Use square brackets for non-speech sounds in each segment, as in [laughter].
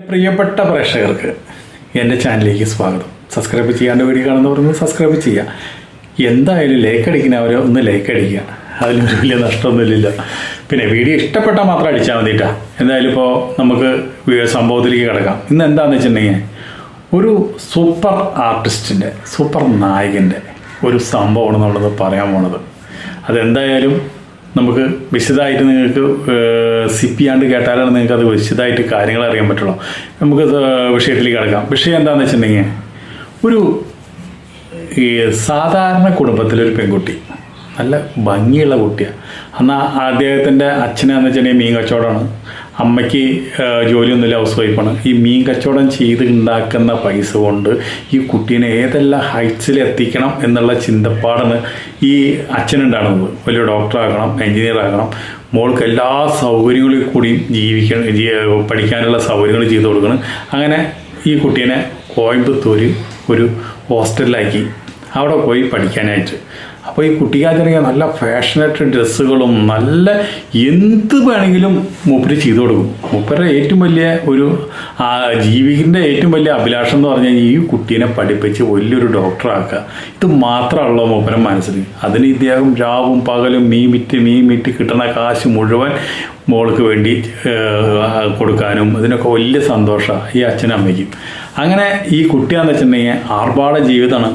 പ്രിയപ്പെട്ട പ്രേക്ഷകർക്ക് എന്റെ ചാനലിലേക്ക് സ്വാഗതം. സബ്സ്ക്രൈബ് ചെയ്യാണ്ട് വീഡിയോ കാണുന്നവർക്ക് സബ്സ്ക്രൈബ് ചെയ്യുക എന്തായാലും ലൈക്ക് അവരെ ഒന്ന് ലൈക്ക് അടിക്കുക. അതിലൊരു വലിയ നഷ്ടമൊന്നുമില്ല. പിന്നെ വീഡിയോ ഇഷ്ടപ്പെട്ടാൽ മാത്രം അടിച്ചാൽ മതിട്ടാ എന്തായാലും ഇപ്പോൾ നമുക്ക് സംഭവത്തിലേക്ക് കിടക്കാം. ഇന്ന് എന്താണെന്ന് വെച്ചിട്ടുണ്ടെങ്കിൽ ഒരു സൂപ്പർ ആർട്ടിസ്റ്റിന്റെ സൂപ്പർ നായകന്റെ ഒരു സംഭവമാണ് നമ്മളത് പറയാൻ പോണത്. അതെന്തായാലും നമുക്ക് വിശദമായിട്ട് നിങ്ങൾക്ക് സിപ്പിയാണ്ട് കേട്ടാലാണ് നിങ്ങൾക്ക് അത് വിശദമായിട്ട് കാര്യങ്ങൾ അറിയാൻ പറ്റുള്ളൂ. നമുക്ക് വിഷയത്തിലേക്ക് കിടക്കാം. വിഷയം എന്താണെന്ന് വെച്ചിട്ടുണ്ടെങ്കിൽ ഒരു ഈ സാധാരണ കുടുംബത്തിലൊരു പെൺകുട്ടി നല്ല ഭംഗിയുള്ള കുട്ടിയാണ് എന്നാൽ അദ്ദേഹത്തിന്റെ അച്ഛനെന്ന് വെച്ചിട്ടുണ്ടെങ്കിൽ മീൻ കച്ചവടമാണ്. അമ്മയ്ക്ക് ജോലിയൊന്നുമില്ല ഹൗസ് വൈഫാണ്. ഈ മീൻ കച്ചവടം ചെയ്ത് ഉണ്ടാക്കുന്ന പൈസ കൊണ്ട് ഈ കുട്ടീനെ ഏതെല്ലാം ഹൈറ്റ്സിൽ എത്തിക്കണം എന്നുള്ള ചിന്തപ്പാടാണ് ഈ അച്ഛനുണ്ടാകുന്നത് വലിയ ഡോക്ടറാകണം എഞ്ചിനീയർ ആകണം മോൾക്ക് എല്ലാ സൗകര്യങ്ങളിൽ കൂടിയും ജീവിക്കണം പഠിക്കാനുള്ള സൗകര്യങ്ങൾ ചെയ്തു കൊടുക്കണം. അങ്ങനെ ഈ കുട്ടീനെ കോയമ്പത്തൂർ ഒരു ഹോസ്റ്റലിലാക്കി. അവിടെ പോയി പഠിക്കാനായിട്ട്. അപ്പോൾ ഈ കുട്ടിക്കാലത്തിനൊക്കെ നല്ല ഫാഷനറ്റ് ഡ്രസ്സുകളും നല്ല എന്ത് വേണമെങ്കിലും മൂപ്പര് ചെയ്തു കൊടുക്കും. മൂപ്പരുടെ ഏറ്റവും വലിയ ഒരു ജീവിക്കിന്റെ ഏറ്റവും വലിയ അഭിലാഷം എന്ന് പറഞ്ഞാൽ ഈ കുട്ടീനെ പഠിപ്പിച്ച് വലിയൊരു ഡോക്ടറാക്കുക ഇത് മാത്രമുള്ള മൂപ്പരം മനസ്സിൽ. അതിന് ഇദ്ദേഹം രാവും പകലും മീൻ വിറ്റ് മീൻ വിറ്റ് കിട്ടുന്ന കാശ് മുഴുവൻ മോൾക്ക് വേണ്ടി കൊടുക്കാനും ഇതിനൊക്കെ വലിയ സന്തോഷമാണ് ഈ അച്ഛനും അമ്മയ്ക്കും. അങ്ങനെ ഈ കുട്ടിയാന്ന് വെച്ചിട്ടുണ്ടെങ്കിൽ ആർഭാട ജീവിതമാണ്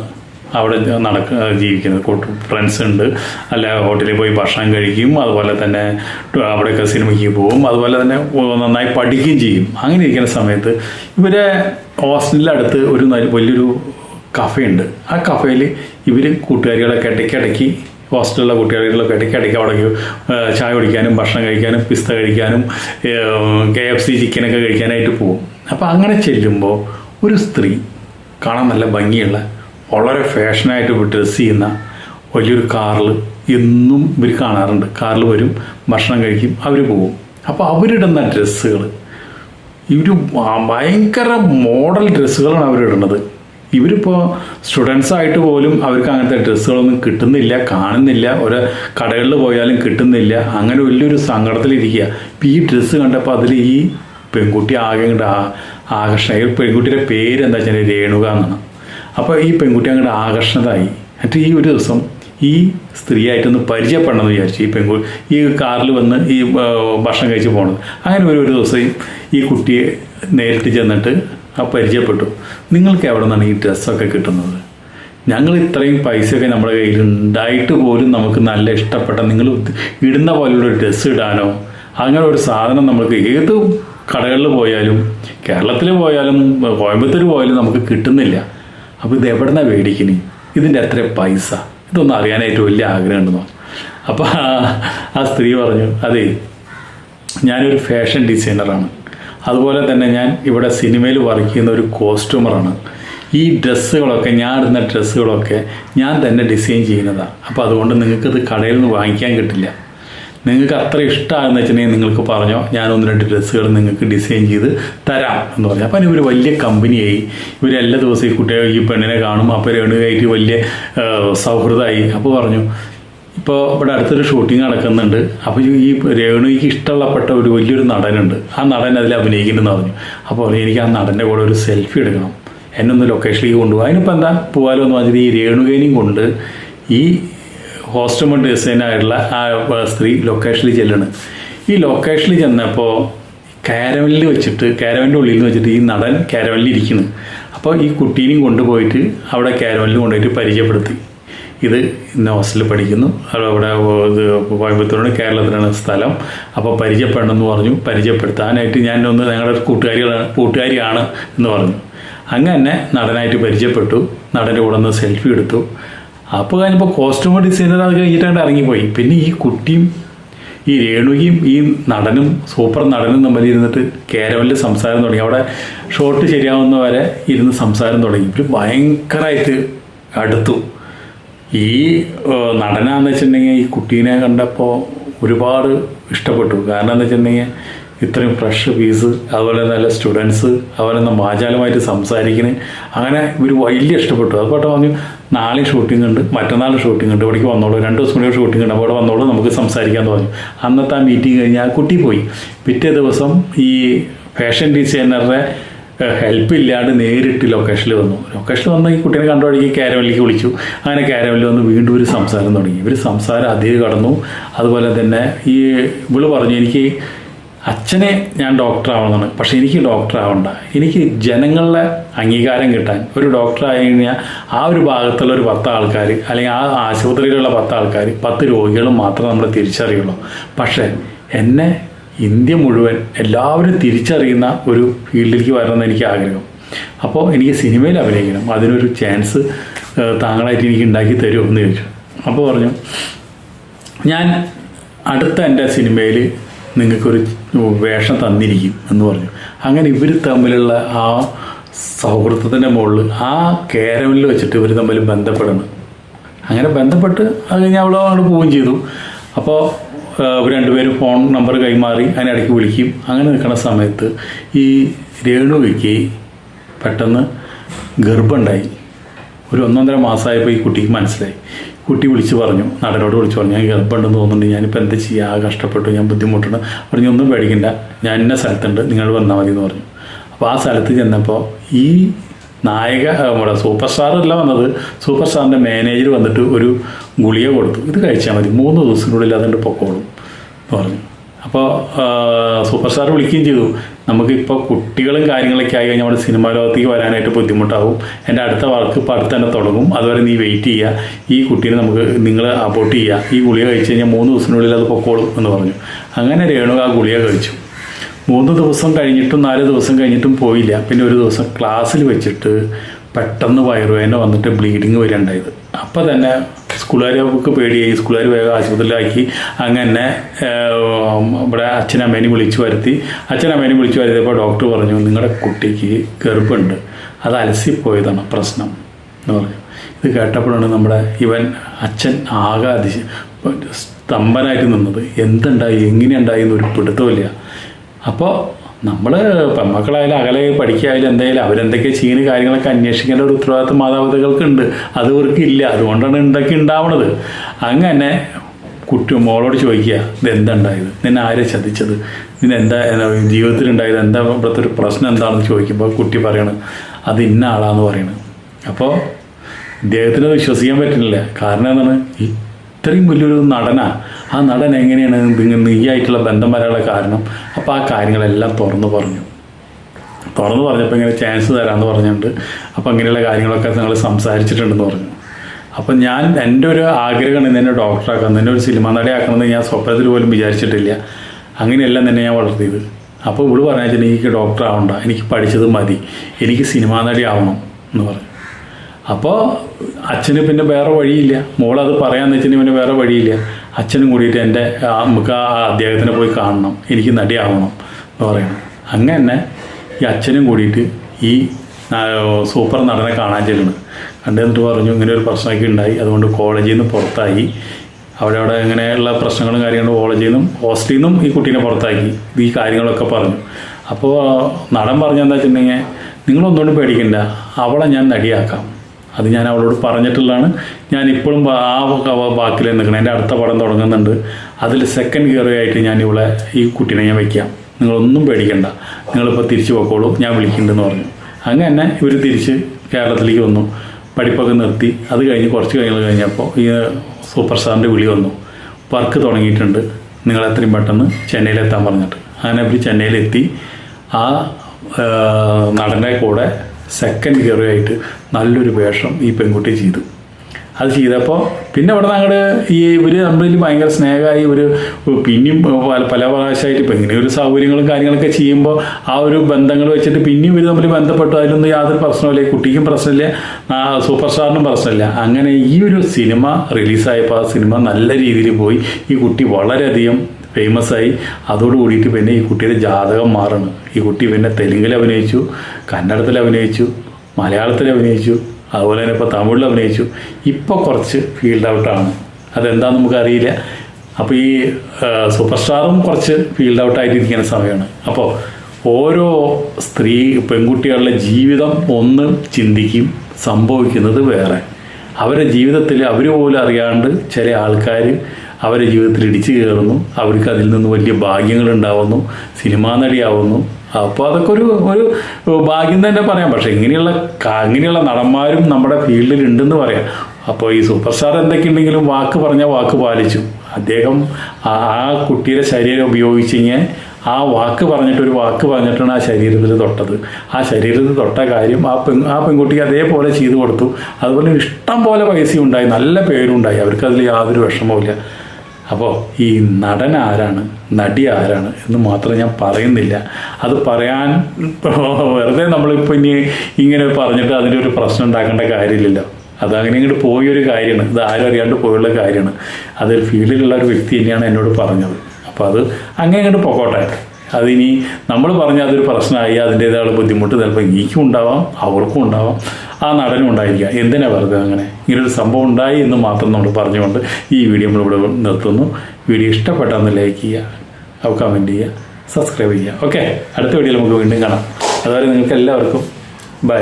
അവിടെ നടക്ക ജീവിക്കുന്നത്. ഫ്രണ്ട്സ് ഉണ്ട്. അല്ല ഹോട്ടലിൽ പോയി ഭക്ഷണം കഴിക്കും. അതുപോലെ തന്നെ അവിടെയൊക്കെ സിനിമയ്ക്ക് പോകും. അതുപോലെ തന്നെ നന്നായി പഠിക്കുകയും ചെയ്യും. അങ്ങനെ ഇരിക്കുന്ന സമയത്ത് ഇവരെ ഹോസ്റ്റലിന്റെ അടുത്ത് ഒരു വലിയൊരു കഫേ ഉണ്ട് ആ കഫയിൽ ഇവർ കൂട്ടുകാരികളൊക്കെ ഇടയ്ക്ക് ഇടയ്ക്ക് ഹോസ്റ്റലിലെ കുട്ടികളൊക്കെ ഇടയ്ക്ക് ഇടയ്ക്ക് അവിടെ ചായ കുടിക്കാനും ഭക്ഷണം കഴിക്കാനും പിസ്ത കഴിക്കാനും കെ എഫ് സി ചിക്കനൊക്കെ കഴിക്കാനായിട്ട് പോകും. അപ്പോൾ അങ്ങനെ ചെല്ലുമ്പോൾ ഒരു സ്ത്രീ കാണാൻ നല്ല ഭംഗിയുള്ള വളരെ ഫാഷനായിട്ട് ഡ്രസ്സ് ചെയ്യുന്ന വലിയൊരു കാറിൽ എന്നും ഇവർ കാണാറുണ്ട്. കാറിൽ വരും ഭക്ഷണം കഴിക്കും അവർ പോകും. അപ്പോൾ അവരിടുന്ന ഡ്രസ്സുകൾ ഇവർ ഭയങ്കര മോഡൽ ഡ്രസ്സുകളാണ് അവരിടുന്നത്. ഇവരിപ്പോൾ സ്റ്റുഡൻസ് ആയിട്ട് പോലും അവർക്ക് അങ്ങനത്തെ ഡ്രസ്സുകളൊന്നും കിട്ടുന്നില്ല കാണുന്നില്ല. ഒരു കടകളിൽ പോയാലും കിട്ടുന്നില്ല. അങ്ങനെ വലിയൊരു സങ്കടത്തിലിരിക്കുക ഇപ്പം ഈ ഡ്രസ്സ് കണ്ടപ്പോൾ അതിൽ ഈ പെൺകുട്ടി ആകെ ആകർഷണം. ഈ പെൺകുട്ടിയുടെ പേര് എന്താ വെച്ചാൽ രേണുക എന്നാണ്. അപ്പോൾ ഈ പെൺകുട്ടി അങ്ങോട്ട് ആകർഷണതായി. എന്നിട്ട് ഈ ഒരു ദിവസം ഈ സ്ത്രീയായിട്ടൊന്ന് പരിചയപ്പെടണം എന്ന് വിചാരിച്ചു ഈ പെൺകു ഈ കാറിൽ വന്ന് ഈ ഭക്ഷണം കഴിച്ച് പോകണത് അങ്ങനെ ഒരു ഒരു ദിവസം ഈ കുട്ടിയെ നേരിട്ട് ചെന്നിട്ട് ആ പരിചയപ്പെട്ടു. നിങ്ങൾക്ക് എവിടെ നിന്നാണ് ഈ ഡ്രസ്സൊക്കെ കിട്ടുന്നത്? ഞങ്ങൾ ഇത്രയും പൈസയൊക്കെ നമ്മുടെ കയ്യിൽ ഉണ്ടായിട്ട് പോലും നമുക്ക് നല്ല ഇഷ്ടപ്പെട്ട നിങ്ങൾ ഇടുന്ന പോലെയുള്ള ഒരു ഡ്രസ്സ് ഇടാനോ അങ്ങനെ ഒരു സാധനം നമുക്ക് ഏത് കടകളിൽ പോയാലും കേരളത്തിൽ പോയാലും കോയമ്പത്തൂർ പോയാലും നമുക്ക് കിട്ടുന്നില്ല. അപ്പോൾ ഇത് എവിടെന്നാ മേടിക്കണി? ഇതിന്റെ എത്ര പൈസ. ഇതൊന്നും അറിയാനായിട്ട് വലിയ ആഗ്രഹമുണ്ടെന്നോ അപ്പോൾ ആ- സ്ത്രീ പറഞ്ഞു അതെ ഞാനൊരു ഫാഷൻ ഡിസൈനറാണ് അതുപോലെ തന്നെ ഞാൻ ഇവിടെ സിനിമയിൽ വർക്ക് ചെയ്യുന്ന ഒരു കോസ്റ്റ്യൂമറാണ് ഈ ഡ്രസ്സുകളൊക്കെ ഞാൻ ഇടുന്ന ഡ്രസ്സുകളൊക്കെ ഞാൻ തന്നെ ഡിസൈൻ ചെയ്യുന്നതാണ് അപ്പോൾ അതുകൊണ്ട് നിങ്ങൾക്കത് കടയിൽ നിന്ന് വാങ്ങിക്കാൻ കിട്ടില്ല. നിങ്ങൾക്ക് അത്ര ഇഷ്ടമാണെന്ന് വെച്ചിട്ടുണ്ടെങ്കിൽ നിങ്ങൾക്ക് പറഞ്ഞോ ഞാൻ ഒന്ന് രണ്ട് ഡ്രസ്സുകൾ നിങ്ങൾക്ക് ഡിസൈൻ ചെയ്ത് തരാം എന്ന് പറഞ്ഞു. അപ്പം ഇവർ വലിയ കമ്പനിയായി ഇവർ എല്ലാ ദിവസവും ഈ കുട്ടിയെ ഈ പെണ്ണിനെ കാണും. അപ്പോൾ രേണുകായിട്ട് വലിയ സൗഹൃദമായി. അപ്പോൾ പറഞ്ഞു ഇപ്പോൾ ഇവിടെ അടുത്തൊരു ഷൂട്ടിംഗ് നടക്കുന്നുണ്ട്. അപ്പോൾ ഈ രേണുയ്ക്ക് ഇഷ്ടമുള്ളപ്പെട്ട ഒരു വലിയൊരു നടനുണ്ട്. ആ നടൻ അതിൽ അഭിനയിക്കുന്നുണ്ടെന്ന് പറഞ്ഞു. അപ്പോൾ എനിക്ക് ആ നടന്റെ കൂടെ ഒരു സെൽഫി എടുക്കണം. എന്നെ ഒന്ന് ലൊക്കേഷനിലേക്ക് കൊണ്ടുപോകും. അതിനിപ്പോൾ എന്താ? പോകാലോ എന്ന് പറഞ്ഞിട്ട് ഈ രേണുകേനെയും കൊണ്ട് ഈ ഹോസ്റ്റമർ ഡിസൈനായിട്ടുള്ള ആ സ്ത്രീ ലൊക്കേഷനിൽ ചെല്ലാണ്. ഈ ലൊക്കേഷനിൽ ചെന്നപ്പോൾ കാരവനിൽ വെച്ചിട്ട് കാരവന്റെ ഉള്ളിൽ നിന്ന് വെച്ചിട്ട് ഈ നടൻ കാരവനിൽ ഇരിക്കുന്നു. അപ്പോൾ ഈ കുട്ടീനെയും കൊണ്ടുപോയിട്ട് അവിടെ കാരവനിൽ കൊണ്ടുപോയിട്ട് പരിചയപ്പെടുത്തി. ഇത് ഇന്ന് ഹോസ്റ്റലിൽ പഠിക്കുന്നു. അവിടെ ഇത് കോയമ്പത്തൂരാണ് കേരളത്തിലാണ് സ്ഥലം. അപ്പോൾ പരിചയപ്പെടണമെന്ന് പറഞ്ഞു. പരിചയപ്പെടുത്താനായിട്ട് ഞാൻ ഒന്ന് ഞങ്ങളുടെ കൂട്ടുകാരികളാണ് കൂട്ടുകാരിയാണ് എന്ന് പറഞ്ഞു. അങ്ങനെ നടനായിട്ട് പരിചയപ്പെട്ടു. നടന്റെ കൂടെ സെൽഫി എടുത്തു. അപ്പോൾ കഴിഞ്ഞപ്പോൾ കോസ്റ്റ്യൂമർ ഡിസൈനർ അത് കഴിഞ്ഞിട്ടാണ്ട് ഇറങ്ങിപ്പോയി. പിന്നെ ഈ കുട്ടിയും ഈ രേണുകയും ഈ നടനും സൂപ്പർ നടനും തമ്മിൽ ഇരുന്നിട്ട് കേരവലിൽ സംസാരം തുടങ്ങി. അവിടെ ഷോട്ട് ശരിയാവുന്നവരെ ഇരുന്ന് സംസാരം തുടങ്ങി. ഇവർ ഭയങ്കരമായിട്ട് അടുത്തു. ഈ നടനാന്ന് വെച്ചിട്ടുണ്ടെങ്കിൽ ഈ കുട്ടീനെ കണ്ടപ്പോൾ ഒരുപാട് ഇഷ്ടപ്പെട്ടു. കാരണം എന്ന് വെച്ചിട്ടുണ്ടെങ്കിൽ ഇത്രയും ഫ്രഷ് പീസ് അതുപോലെ നല്ല സ്റ്റുഡൻസ് അതുപോലെ തന്നെ വാചാലമായിട്ട് സംസാരിക്കുന്നത് അങ്ങനെ ഇവർ വലിയ ഇഷ്ടപ്പെട്ടു. അതുപോലെ പറഞ്ഞു നാളെ ഷൂട്ടിംഗ് ഉണ്ട് മറ്റന്നാൾ ഷൂട്ടിംഗ് ഉണ്ട്. ഇവിടേക്ക് വന്നോളൂ. രണ്ട് ദിവസം കൂടി ഷൂട്ടിംഗ് ഉണ്ട്. അപ്പോൾ വന്നോളൂ. നമുക്ക് സംസാരിക്കാൻ പറഞ്ഞു അന്നത്തെ ആ മീറ്റിംഗ് കഴിഞ്ഞ് ആ കുട്ടി പോയി. പിറ്റേ ദിവസം ഈ ഫാഷൻ ഡിസൈനറുടെ ഹെൽപ്പ് ഇല്ലാണ്ട് നേരിട്ട് ലൊക്കേഷനിൽ വന്നു. ലൊക്കേഷനിൽ വന്ന് ഈ കുട്ടീനെ കണ്ടുപിടിക്ക് കാരവലിലേക്ക് വിളിച്ചു. അങ്ങനെ കാരവലിൽ വന്ന് വീണ്ടും ഒരു സംസാരം തുടങ്ങി. ഇവർ സംസാരം അധികം കടന്നു. അതുപോലെ തന്നെ ഈ ഇവൾ പറഞ്ഞു എനിക്ക് അച്ഛനെ ഞാൻ ഡോക്ടർ ആവണമെന്നാണ്. പക്ഷെ എനിക്ക് ഡോക്ടർ ആവണ്ട. എനിക്ക് ജനങ്ങളുടെ അംഗീകാരം കിട്ടാൻ ഒരു ഡോക്ടർ ആയി കഴിഞ്ഞാൽ ആ ഒരു ഭാഗത്തുള്ള ഒരു പത്ത് ആൾക്കാർ അല്ലെങ്കിൽ ആ ആശുപത്രിയിലുള്ള പത്ത് ആൾക്കാർ പത്ത് രോഗികളും മാത്രമേ നമ്മൾ തിരിച്ചറിയുള്ളൂ. പക്ഷേ എന്നെ ഇന്ത്യ മുഴുവൻ എല്ലാവരും തിരിച്ചറിയുന്ന ഒരു ഫീൽഡിലേക്ക് വരണമെന്ന് എനിക്ക് ആഗ്രഹം. അപ്പോൾ എനിക്ക് സിനിമയിൽ അഭിനയിക്കണം. അതിനൊരു ചാൻസ് താങ്കളായിട്ട് എനിക്ക് ഉണ്ടാക്കി തരുമോ എന്ന് ചോദിച്ചു. അപ്പോൾ പറഞ്ഞു ഞാൻ അടുത്ത എന്റെ സിനിമയിൽ നിങ്ങൾക്കൊരു വേഷം തന്നിരിക്കും എന്ന് പറഞ്ഞു. അങ്ങനെ ഇവർ തമ്മിലുള്ള ആ സൗഹൃദത്തിന്റെ മുകളിൽ ആ കേരമിൽ വെച്ചിട്ട് ഇവർ തമ്മിൽ ബന്ധപ്പെടണം. അങ്ങനെ ബന്ധപ്പെട്ട് അത് കഴിഞ്ഞ് അവളോ അങ്ങോട്ട് പോവുകയും ചെയ്തു. അപ്പോൾ ഇവർ രണ്ടുപേരും ഫോൺ നമ്പർ കൈമാറി അതിനെ അതിനിടയ്ക്ക് വിളിക്കും. അങ്ങനെ നിൽക്കുന്ന സമയത്ത് ഈ രേണുവയ്ക്ക് പെട്ടെന്ന് ഗർഭമുണ്ടായി ഒരു ഒന്നൊന്നര മാസമായപ്പോൾ ഈ കുട്ടിക്ക് മനസ്സിലായി. കുട്ടി വിളിച്ച് പറഞ്ഞു നടനോട് വിളിച്ച് പറഞ്ഞു ഞാൻ ഗർഭമുണ്ടെന്ന് തോന്നുന്നുണ്ട് ഞാനിപ്പോൾ എന്താ ചെയ്യുക കഷ്ടപ്പെട്ടു ഞാൻ ബുദ്ധിമുട്ടുണ്ട്. പറഞ്ഞു ഒന്നും പേടിക്കണ്ട ഞാൻ ഇന്ന സ്ഥലത്തുണ്ട് നിങ്ങൾ വന്നാൽ മതി എന്ന് പറഞ്ഞു. അപ്പോൾ ആ സ്ഥലത്ത് ചെന്നപ്പോൾ ഈ നായക നമ്മുടെ സൂപ്പർ സ്റ്റാർ അല്ല വന്നത് സൂപ്പർ സ്റ്റാറിന്റെ മാനേജർ വന്നിട്ട് ഒരു ഗുളിക കൊടുത്തു. ഇത് കഴിച്ചാൽ മതി മൂന്ന് ദിവസത്തിനുള്ളിൽ അതുകൊണ്ട് പൊക്കോളും എന്ന് പറഞ്ഞു. അപ്പോൾ സൂപ്പർ സ്റ്റാർ വിളിക്കുകയും ചെയ്തു. നമുക്കിപ്പോൾ കുട്ടികളും കാര്യങ്ങളൊക്കെ ആയി കഴിഞ്ഞാൽ നമ്മുടെ സിനിമാ ലോകത്തേക്ക് വരാനായിട്ട് ബുദ്ധിമുട്ടാവും. എന്റെ അടുത്ത വർക്ക് ഇപ്പോൾ അടുത്ത് തന്നെ തുടങ്ങും. അതുവരെ നീ വെയിറ്റ് ചെയ്യുക ഈ കുട്ടീനെ നമുക്ക് നിങ്ങൾ അബോട്ട് ചെയ്യുക ഈ ഗുളിക കഴിച്ച് കഴിഞ്ഞാൽ മൂന്ന് ദിവസത്തിനുള്ളിൽ അത് പൊക്കോളും എന്ന് പറഞ്ഞു. അങ്ങനെ രേണു ആ ഗുളിക കഴിച്ചു. മൂന്ന് ദിവസം കഴിഞ്ഞിട്ടും നാല് ദിവസം കഴിഞ്ഞിട്ടും പോയില്ല. പിന്നെ ഒരു ദിവസം ക്ലാസ്സിൽ വെച്ചിട്ട് പെട്ടെന്ന് വയറുവേദന വന്നിട്ട് ബ്ലീഡിങ് വരെ ഉണ്ടായത്. അപ്പോൾ തന്നെ സ്കൂളുകാർക്ക് പേടിയായി. സ്കൂളുകാർ വേഗം ആശുപത്രിയിലാക്കി. അങ്ങനെ ഇവിടെ അച്ഛനമ്മേനെ വിളിച്ചു വരുത്തി. അച്ഛനമ്മേനെ വിളിച്ചു വരുത്തിയപ്പോൾ ഡോക്ടർ പറഞ്ഞു നിങ്ങളുടെ കുട്ടിക്ക് ഗർഭമുണ്ട് അത് അലസിപ്പോയതാണ് പ്രശ്നം. എന്ന് പറഞ്ഞു. ഇത് കേട്ടപ്പോഴാണ് നമ്മുടെ ഇവൻ അച്ഛൻ ആകെ അതിശ സ്തംഭനായിട്ട് നിന്നത്. എന്തുണ്ടായി? എങ്ങനെയുണ്ടായി എന്നൊരു പിടുത്തമില്ല അപ്പോൾ നമ്മൾ പെൺമക്കളായാലും അകലെ പഠിക്കായാലും എന്തായാലും അവരെന്തൊക്കെ ചെയ്യുന്ന കാര്യങ്ങളൊക്കെ അന്വേഷിക്കേണ്ട ഒരു ഉത്തരവാദിത്വം മാതാപിതാക്കൾക്കുണ്ട്. അത് ഇവർക്കില്ല. അതുകൊണ്ടാണ് എന്തൊക്കെ ഉണ്ടാവണത്. അങ്ങനെ കുട്ടി മോളോട് ചോദിക്കുക ഇത് എന്തുണ്ടായത് നിന്നെ ആരെ ചതിച്ചത്? നിന്നെ എന്താ ജീവിതത്തിൽ ഉണ്ടായത് എന്താ ഇവിടുത്തെ ഒരു പ്രശ്നം എന്താണെന്ന് ചോദിക്കുമ്പോൾ കുട്ടി പറയണം അത് ഇന്ന ആളാന്ന് പറയണത് അപ്പോൾ ഇദ്ദേഹത്തിന് വിശ്വസിക്കാൻ പറ്റുന്നില്ല. കാരണം എന്താണ്? ഇത്രയും വലിയൊരു നടനാ. ആ നടൻ എങ്ങനെയാണ് നീയായിട്ടുള്ള ബന്ധം വരാനുള്ള കാരണം? അപ്പോൾ ആ കാര്യങ്ങളെല്ലാം തുറന്നു പറഞ്ഞു. തുറന്നു പറഞ്ഞപ്പോൾ ഇങ്ങനെ ചാൻസ് തരാമെന്ന് പറഞ്ഞിട്ടുണ്ട് അപ്പോൾ അങ്ങനെയുള്ള കാര്യങ്ങളൊക്കെ നിങ്ങൾ സംസാരിച്ചിട്ടുണ്ടെന്ന് പറഞ്ഞു. അപ്പം ഞാൻ എന്റെ ഒരു ആഗ്രഹമാണ് എന്നെ ഡോക്ടറാക്കാൻ നിന്നെ ഒരു സിനിമ നടിയാക്കണമെന്ന് ഞാൻ സ്വപ്നത്തിൽ പോലും വിചാരിച്ചിട്ടില്ല. അങ്ങനെയല്ല നിന്നെ ഞാൻ വളർത്തിയത്. അപ്പോൾ ഇവിടെ പറഞ്ഞാൽ എനിക്ക് ഡോക്ടർ ആവണ്ട. എനിക്ക് പഠിച്ചത് മതി. എനിക്ക് സിനിമാ നടി ആവണം എന്ന് പറഞ്ഞു. അപ്പോൾ അച്ഛന് പിന്നെ വേറെ വഴിയില്ല. മോളത് പറയാന്ന് വെച്ചാൽ പിന്നെ വേറെ വഴിയില്ല. അച്ഛനും കൂടിയിട്ട് എന്റെ നമുക്ക് ആ അദ്ദേഹത്തിനെ പോയി കാണണം. എനിക്ക് നടിയാവണം എന്ന് പറയണം. അങ്ങനെ ഈ അച്ഛനും കൂടിയിട്ട് ഈ സൂപ്പർ നടനെ കാണാൻ ചെല്ലുന്നു. കണ്ടു എന്നിട്ട് പറഞ്ഞു ഇങ്ങനെ ഒരു പ്രശ്നമൊക്കെ ഉണ്ടായി. അതുകൊണ്ട് കോളേജിൽ നിന്ന് പുറത്തായി. അവിടെ അവിടെ ഇങ്ങനെയുള്ള പ്രശ്നങ്ങളും കാര്യങ്ങളും കോളേജിൽ നിന്നും ഹോസ്റ്റലിൽ നിന്നും ഈ കുട്ടീനെ പുറത്താക്കി. ഈ കാര്യങ്ങളൊക്കെ പറഞ്ഞു. അപ്പോൾ നടൻ പറഞ്ഞെന്താ വെച്ചിട്ടുണ്ടെങ്കിൽ നിങ്ങളൊന്നുകൊണ്ടും പേടിക്കണ്ട. അവളെ ഞാൻ നടിയാക്കാം. അത് ഞാൻ അവളോട് പറഞ്ഞിട്ടുള്ളതാണ്. ഞാൻ ഇപ്പോഴും ആ ബാക്കിൽ നിൽക്കണം. എന്റെ അടുത്ത പടം തുടങ്ങുന്നുണ്ട്. അതിൽ സെക്കൻഡ് കയറിയായിട്ട് ഞാൻ ഇവിടെ ഈ കുട്ടീനെ ഞാൻ വയ്ക്കാം നിങ്ങളൊന്നും പേടിക്കണ്ട. നിങ്ങളിപ്പോൾ തിരിച്ചു പോക്കോളൂ. ഞാൻ വിളിക്കുന്നുണ്ടെന്ന് പറഞ്ഞു. അങ്ങനെ ഇവർ തിരിച്ച് കേരളത്തിലേക്ക് വന്നു. പഠിപ്പൊക്കെ നിർത്തി. അത് കഴിഞ്ഞ് കുറച്ച് കഴിഞ്ഞ് കഴിഞ്ഞപ്പോൾ ഈ സൂപ്പർ സ്റ്റാറിന്റെ വിളി വന്നു. വർക്ക് തുടങ്ങിയിട്ടുണ്ട്. നിങ്ങൾ എത്രയും പെട്ടെന്ന് ചെന്നൈയിലെത്താൻ പറഞ്ഞിട്ട്. അങ്ങനെ അവർ ചെന്നൈയിലെത്തി. ആ, നടന്റെ കൂടെ സെക്കൻഡ് ഹീറോ ആയിട്ട് നല്ലൊരു വേഷം ഈ പെൺകുട്ടി ചെയ്തു. അത് ചെയ്തപ്പോൾ പിന്നെ അവിടെ നിന്ന് അങ്ങോട്ട് ഈ ഇവർ തമ്മിൽ ഭയങ്കര സ്നേഹമായി ഒരു പിന്നെയും പല പല പ്രാവശ്യമായിട്ട് ഇപ്പം ഇങ്ങനെ ഒരു സൗകര്യങ്ങളും കാര്യങ്ങളൊക്കെ ചെയ്യുമ്പോൾ ആ ഒരു ബന്ധങ്ങൾ വെച്ചിട്ട് പിന്നെയും ഇവർ തമ്മിൽ ബന്ധപ്പെട്ടു. അതിലൊന്നും യാതൊരു പ്രശ്നമില്ല കുട്ടിക്കും പ്രശ്നമില്ല. സൂപ്പർ സ്റ്റാറിനും പ്രശ്നമില്ല. അങ്ങനെ ഈ ഒരു സിനിമ റിലീസായപ്പോൾ ആ സിനിമ നല്ല രീതിയിൽ പോയി. ഈ കുട്ടി വളരെയധികം ഫേമസ് ആയി. അതോട് കൂടിയിട്ട് പിന്നെ ഈ കുട്ടിയുടെ ജാതകം മാറണം ഈ കുട്ടി പിന്നെ തെലുങ്കിൽ അഭിനയിച്ചു കന്നഡത്തിൽ അഭിനയിച്ചു മലയാളത്തിൽ അഭിനയിച്ചു അതുപോലെ തന്നെ ഇപ്പോൾ തമിഴിൽ അഭിനയിച്ചു. ഇപ്പോൾ കുറച്ച് ഫീൽഡ് ഔട്ടാണ് അതെന്താണെന്ന് നമുക്കറിയില്ല. അപ്പോൾ ഈ സൂപ്പർ സ്റ്റാറും കുറച്ച് ഫീൽഡ് ഔട്ടായിട്ടിരിക്കുന്ന സമയമാണ്. അപ്പോൾ ഓരോ സ്ത്രീ പെൺകുട്ടികളുടെ ജീവിതം ഒന്ന് ചിന്തിക്കും സംഭവിക്കുന്നത് വേറെ. അവരുടെ ജീവിതത്തിൽ അവർ പോലും അറിയാണ്ട് ചില ആൾക്കാർ അവരുടെ ജീവിതത്തിൽ ഇടിച്ചു കയറുന്നു. അവർക്ക് അതിൽ നിന്ന് വലിയ ഭാഗ്യങ്ങൾ ഉണ്ടാവുന്നു സിനിമാ നടിയാവുന്നു. അപ്പോൾ അതൊക്കെ ഒരു ഒരു ഭാഗ്യം തന്നെ പറയാം. പക്ഷേ ഇങ്ങനെയുള്ള ഇങ്ങനെയുള്ള നടന്മാരും നമ്മുടെ ഫീൽഡിൽ ഉണ്ടെന്ന് പറയാം. അപ്പോൾ ഈ സൂപ്പർ സ്റ്റാർ എന്തൊക്കെ ഉണ്ടെങ്കിലും വാക്ക് പറഞ്ഞ വാക്ക് പാലിച്ചു. അദ്ദേഹം ആ കുട്ടിയുടെ ശരീരം ഉപയോഗിച്ച് ഞാൻ ആ വാക്ക് പറഞ്ഞിട്ട് ഒരു വാക്ക് പറഞ്ഞിട്ടാണ് ആ ശരീരത്തിൽ തൊട്ടത്. ആ ശരീരത്തിൽ തൊട്ട കാര്യം ആ പെൺ ആ പെൺകുട്ടിക്ക് അതേപോലെ ചെയ്തു കൊടുത്തു. അതുപോലെ ഇഷ്ടം പോലെ പൈസ ഉണ്ടായി നല്ല പേരുണ്ടായി. അവർക്ക് അതിൽ യാതൊരു വിഷമവുമില്ല. അപ്പോൾ ഈ നടൻ ആരാണ്? നടി ആരാണ്? എന്ന് മാത്രം ഞാൻ പറയുന്നില്ല. അത് പറയാൻ [laughs] വെറുതെ നമ്മളിപ്പോൾ ഇനി ഇങ്ങനെ പറഞ്ഞിട്ട് അതിന്റെ ഒരു പ്രശ്നം ഉണ്ടാക്കേണ്ട കാര്യമില്ലല്ലോ. അത് അങ്ങനെ ഇങ്ങോട്ട് പോയൊരു കാര്യമാണ്. ഇത് ആരും അറിയാണ്ട് പോയുള്ള കാര്യമാണ്. അത് ഫീൽഡിലുള്ള ഒരു വ്യക്തി തന്നെയാണ് എന്നോട് പറഞ്ഞത്. അപ്പോൾ അത് അങ്ങനെ ഇങ്ങോട്ട് പൊക്കോട്ടെ. അതിനി നമ്മൾ പറഞ്ഞാൽ അതൊരു പ്രശ്നമായി അതിന്റേതായ ബുദ്ധിമുട്ട് ചിലപ്പോൾ എനിക്കും ഉണ്ടാവാം അവർക്കും ഉണ്ടാവാം ആ നടനും ഉണ്ടായിരിക്കാം. എന്തിനാണ് വെറുതെ അങ്ങനെ? ഇങ്ങനൊരു സംഭവം ഉണ്ടായി എന്ന് മാത്രം നമ്മൾ പറഞ്ഞുകൊണ്ട് ഈ വീഡിയോ നമ്മളിവിടെ നിർത്തുന്നു. വീഡിയോ ഇഷ്ടപ്പെട്ടാന്ന് ലൈക്ക് ചെയ്യുക കമന്റ് ചെയ്യുക സബ്സ്ക്രൈബ് ചെയ്യുക. ഓക്കെ അടുത്ത വീഡിയോയിൽ നമുക്ക് വീണ്ടും കാണാം. അതുവരെ നിങ്ങൾക്ക് എല്ലാവർക്കും ബൈ